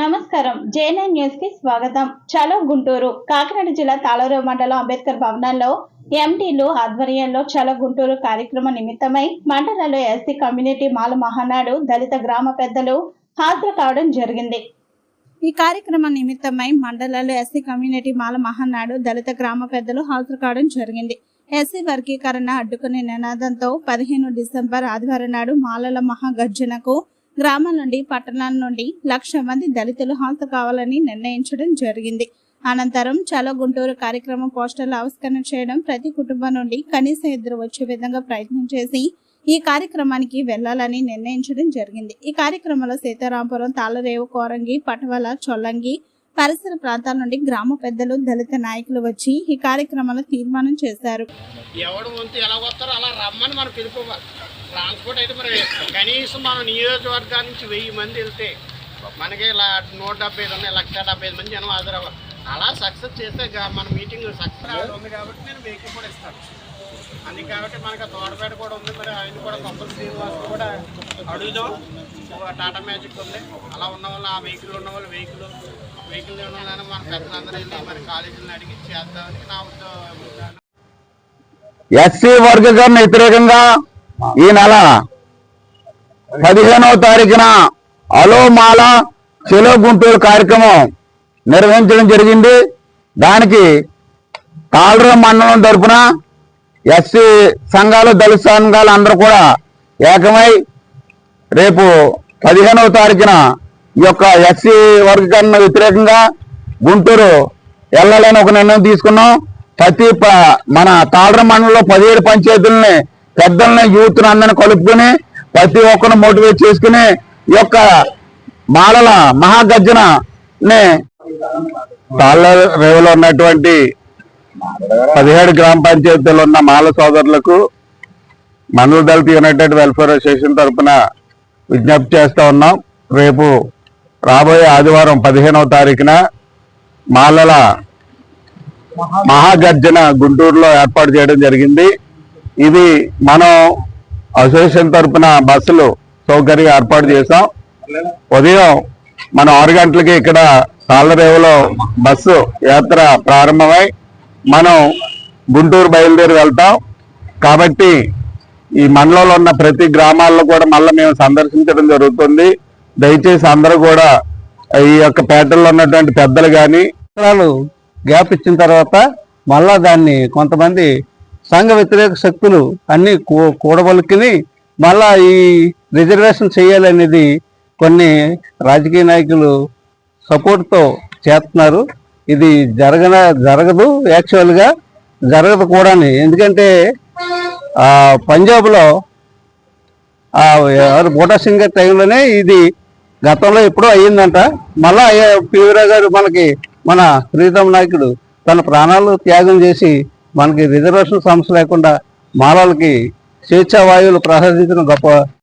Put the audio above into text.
నమస్కారం. జేఎన్ఎన్ న్యూస్కి స్వాగతం. చలో గుంటూరు కాకినాడ జిల్లా తాళూరు మండలం అంబేద్కర్ భవనంలో ఎంటీలు ఆధ్వర్యంలో చలో గుంటూరు కార్యక్రమం నిమిత్తమై మండలంలో ఎస్సీ కమ్యూనిటీ మాల మహానాడు దళిత గ్రామ పెద్దలు హాజరు కావడం జరిగింది. ఈ కార్యక్రమం నిమిత్తమై మండలంలో ఎస్సీ కమ్యూనిటీ మాల మహానాడు దళిత గ్రామ పెద్దలు హాజరు కావడం జరిగింది. ఎస్సీ వర్గీకరణ అడ్డుకునే నినాదంతో పదిహేను డిసెంబర్ ఆదివారం నాడు మాలల మహాగర్జనకు గ్రామం నుండి పట్టణాల నుండి లక్ష మంది దళితులు హాజరు కావాలని నిర్ణయించడం జరిగింది. అనంతరం చలో గుంటూరు కార్యక్రమం పోస్టర్లు ఆవిష్కరణ చేయడం ప్రతి కుటుంబం నుండి కనీసం ఇద్దరు వచ్చే విధంగా ప్రయత్నం చేసి ఈ కార్యక్రమానికి వెళ్ళాలని నిర్ణయించడం జరిగింది. ఈ కార్యక్రమంలో సీతారాంపురం తాళరేవు కోరంగి పటవల చొల్లంగి పరిసర ప్రాంతాల నుండి గ్రామ పెద్దలు దళిత నాయకులు వచ్చి ఈ కార్యక్రమంలో తీర్మానం చేశారు. ఎవడు ఎలా వస్తారో అలా రమ్మని మనం పిలుపుకోవాలి ట్రాన్స్పోర్ట్ అయితే మరి కనీసం మనం నియోజకవర్గాల నుంచి వెయ్యి మంది వెళ్తే మనకి ఇలా నూట డెబ్బై ఐదు ఉన్నాయి లక్ష డెబ్బై ఐదు మంది జనం హాజరవ్వాలి అలా సక్సెస్ చేస్తే మన మీటింగ్ సక్సెస్ ఉంది కాబట్టి నేను వెహికల్ కూడా ఇస్తాను. అందుకే కాబట్టి మనకి తోటపేట కూడా ఉంది మరి ఆయన కూడా కొబ్బరి శ్రీనివాస్ కూడా అడుగుదాం. టాటా మ్యాజిక్ ఉంది. అలా ఉన్న వాళ్ళు ఆ వెహికల్ ఉన్న వాళ్ళు వెహికల్ వెహికల్ ఉన్న మన పెద్దలందరూ వెళ్ళి మరి కాలేజీలను అడిగి చేద్దామని నా ఉద్యోగం ఎస్సీ వర్గీకరణ వ్యతిరేకంగా ఈ నెల పదిహేనవ తారీఖున అలోమాల చెలో గుంటూరు కార్యక్రమం నిర్వహించడం జరిగింది. దానికి తాళరం మండలం తరపున ఎస్సీ సంఘాలు దళిత సంఘాలు అందరూ కూడా ఏకమై రేపు పదిహేనవ తారీఖున ఈ యొక్క ఎస్సీ వర్గీకరణ వ్యతిరేకంగా గుంటూరు వెళ్ళాలని ఒక నిర్ణయం తీసుకున్నాం. ప్రతి మన తాళర మండలంలో పదిహేడు పంచాయతీలని పెద్దల్ని యూత్ అందరిని కలుపుకొని ప్రతి ఒక్కరిని మోటివేట్ చేసుకుని ఈ యొక్క మాలల మహాగర్జన తాళ్ళ రేవులో ఉన్నటువంటి పదిహేడు గ్రామ పంచాయతీలు ఉన్న మాల సోదరులకు మండల దళిత యునైటెడ్ వెల్ఫేర్ అసోసియేషన్ తరఫున విజ్ఞప్తి చేస్తా ఉన్నాం. రేపు రాబోయే ఆదివారం పదిహేనవ తారీఖున మాలల మహాగర్జన గుంటూరులో ఏర్పాటు చేయడం జరిగింది. ఇది మనం అసోసియేషన్ తరఫున బస్సులు సౌకర్యం ఏర్పాటు చేసాం ఉదయం మనం ఆరు గంటలకి ఇక్కడ తాళ్ళరేవులో బస్సు యాత్ర ప్రారంభమై మనం గుంటూరు బయలుదేరి వెళ్తాం. కాబట్టి ఈ మండలంలో ఉన్న ప్రతి గ్రామాల్లో కూడా మళ్ళీ మేము సందర్శించడం జరుగుతుంది. దయచేసి అందరూ కూడా ఈ యొక్క పేటల్లో ఉన్నటువంటి పెద్దలు కానీ గ్యాప్ ఇచ్చిన తర్వాత మళ్ళా దాన్ని కొంతమంది సంఘ వ్యతిరేక శక్తులు అన్ని కూ- కూడబలుకుని మళ్ళా ఈ రిజర్వేషన్ చేయాలనేది కొన్ని రాజకీయ నాయకులు సపోర్ట్తో చేస్తున్నారు. ఇది జరగన జరగదు యాక్చువల్గా జరగదు కూడా ఎందుకంటే ఆ, పంజాబ్లో ఎవరు బోటా సింగ్ గారి టైంలోనే ఇది గతంలో ఎప్పుడో అయ్యిందంట. మళ్ళా పీవీరావు గారు మనకి మన ప్రీతం నాయకుడు తన ప్రాణాలు త్యాగం చేసి మనకి రిజర్వేషన్ సమస్య లేకుండా మాలలకి స్వేచ్ఛా వాయువులు ప్రసాదించిన గొప్ప